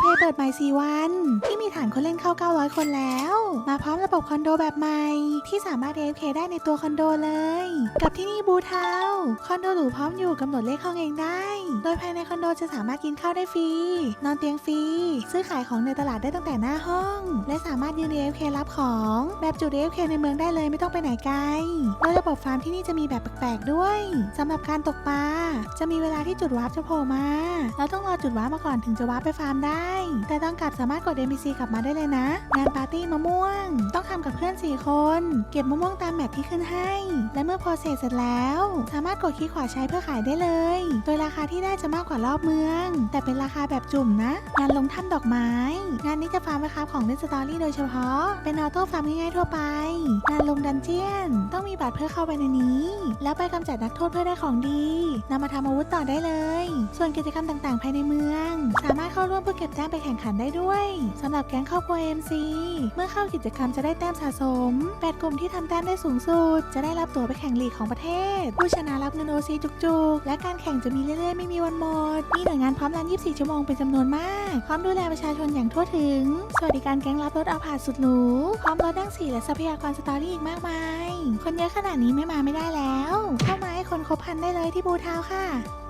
เพย์เปิดใหม่ 4 วัน ที่มีฐานคนเล่นเข้า 900 คนแล้ว มาพร้อมระบบคอนโดแบบใหม่ ที่สามารถ AFK ได้ในตัวคอนโดเลย กับที่นี่บูทาวคอนโดหรูพร้อมอยู่กำหนดเลขห้องเองได้ โดยภายในคอนโดจะสามารถกินข้าวได้ฟรี นอนเตียงฟรี ซื้อขายของในตลาดได้ตั้งแต่หน้าห้อง และสามารถยืน AFK รับของ แบบจุด AFK ในเมืองได้เลยไม่ต้องไปไหนไกลโดยระบบฟาร์มที่นี่จะมีแบบแปลกๆด้วยสำหรับการตกปลาจะมีเวลาที่จุดวาร์ปจะโผล่มา เราต้องรอจุดวาร์ปมาก่อนถึงจะวาร์ปไปฟาร์มได้แต่ตอนกลับสามารถกด NPC กลับมาได้เลยนะ งานปาร์ตี้มะม่วง ต้องทำกับเพื่อน 4 คน เก็บมะม่วงตามแมปที่ขึ้นให้ และเมื่อพอเสร็จเสร็จแล้ว สามารถกดคลิกขวาใช้เพื่อขายได้เลย โดยราคาที่ได้จะมากกว่ารอบเมือง แต่เป็นราคาแบบจุ่มนะ งานลงถ้ำดอกไม้ งานนี้จะฟาร์มไว้ครับของเล่นสตอรี่โดยเฉพาะ เป็นออโต้ฟาร์มง่ายๆทั่วไป งานลงดันเจียน ต้องมีบัตรเพื่อเข้าไปในนี้ แล้วไปกำจัดนักโทษเพื่อได้ของดีนำมาทำอาวุธต่อได้เลย ส่วนกิจกรรมต่างๆ ภายในเมือง สามารถเข้าร่วมเพื่อเก็บแต้มไปแข่งขันได้ด้วยสำหรับแก๊งครอบครัว MC เมื่อเข้ากิจกรรมจะได้แต้มสะสม 8 กลุ่มที่ทำแต้มได้สูงสุด จะได้รับตั๋วไปแข่งลีกของประเทศ ผู้ชนะรับเงินโอซีจุกๆ และการแข่งจะมีเรื่อยๆ ไม่มีวันหมด มีหน่วยงานพร้อมรัน 24 ชั่วโมงเป็นจำนวนมาก พร้อมดูแลประชาชนอย่างทั่วถึง สวัสดิการแก๊งรับรถเอาผ่าสุดหรู พร้อมรถดั้งสีและทรัพยากรสตอรี่อีกมากมาย คนเยอะขนาดนี้ไม่มาไม่ได้แล้ว เข้ามาให้คนครบพันได้เลยที่บูทาวค่ะ